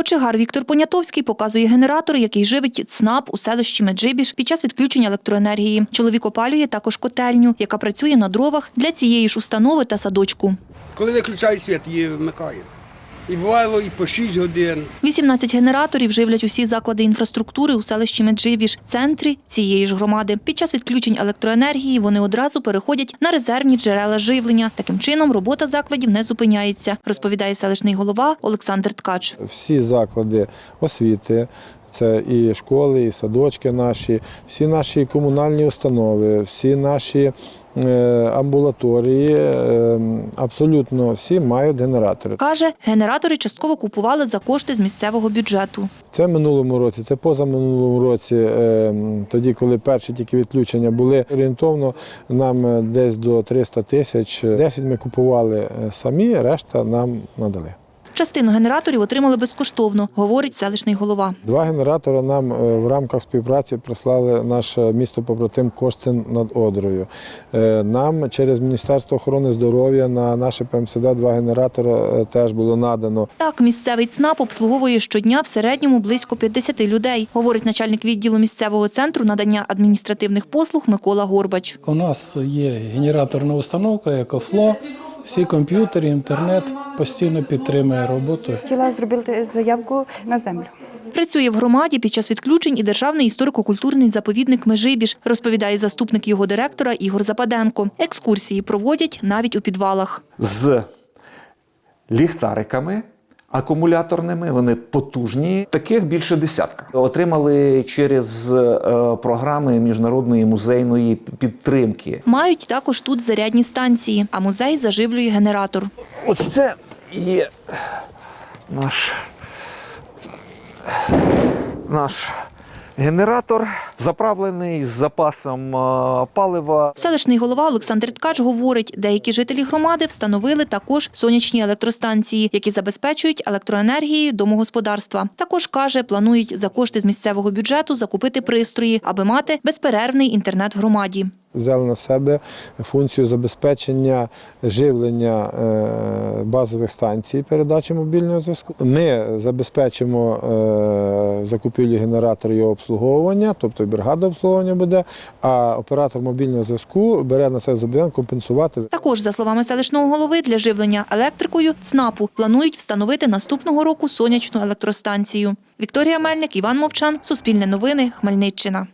Кочегар Віктор Понятовський показує генератор, який живить ЦНАП у селищі Меджибіж під час відключення електроенергії. Чоловік опалює також котельню, яка працює на дровах для цієї ж установи та садочку. Коли виключають світ, її вмикає. І бувало і по 6 годин. 18 генераторів живлять усі заклади інфраструктури у селищі Меджибіж, центрі цієї ж громади. Під час відключень електроенергії вони одразу переходять на резервні джерела живлення. Таким чином робота закладів не зупиняється, розповідає селищний голова Олександр Ткач. всі заклади освіти. Це і школи, і садочки наші, всі наші комунальні установи, всі наші е, амбулаторії, е, абсолютно всі мають генератори. Каже, генератори частково купували за кошти з місцевого бюджету. Це минулому році, це позаминулому році, е, тоді, коли перші тільки відключення були орієнтовно, нам десь до 300 тисяч. 10 ми купували самі, решта нам надали. Частину генераторів отримали безкоштовно, говорить селищний голова. Два генератори нам е, в рамках співпраці прислали наше місто побратим Кошцин над Одрою. Е, Нам через Міністерство охорони здоров'я на наше ПМСД два генератори е, теж було надано. Так, місцевий ЦНАП обслуговує щодня в середньому близько 50 людей, говорить начальник відділу місцевого центру надання адміністративних послуг Микола Горбач. У нас є генераторна установка, екофло. Всі комп'ютери, інтернет постійно підтримує роботу. Хотіла зробити заявку на землю. Працює в громаді під час відключень і державний історико-культурний заповідник Межибіж, розповідає заступник його директора Ігор Западенко. Екскурсії проводять навіть у підвалах. з ліхтариками акумуляторними. Вони потужні. Таких більше десятка. Отримали через е, програми міжнародної музейної підтримки. Мають також тут зарядні станції, а музей заживлює генератор. Ось це є наш, наш генератор, заправлений з запасом е, палива. Селищний голова Олександр Ткач говорить, деякі жителі громади встановили також сонячні електростанції, які забезпечують електроенергією домогосподарства. Також каже, планують за кошти з місцевого бюджету закупити пристрої, аби мати безперервний інтернет в громаді. Взяли на себе функцію забезпечення живлення е, базових станцій передачі мобільного зв'язку. Ми забезпечимо е, закупівлю генератора його обслуговування, тобто бригада обслуговування буде, а оператор мобільного зв'язку бере на себе зобов'язання компенсувати Також, за словами селищного голови, для живлення електрикою ЦНАПу планують встановити наступного року сонячну електростанцію. Вікторія Мельник, Іван Мовчан, Суспільне новини, Хмельниччина.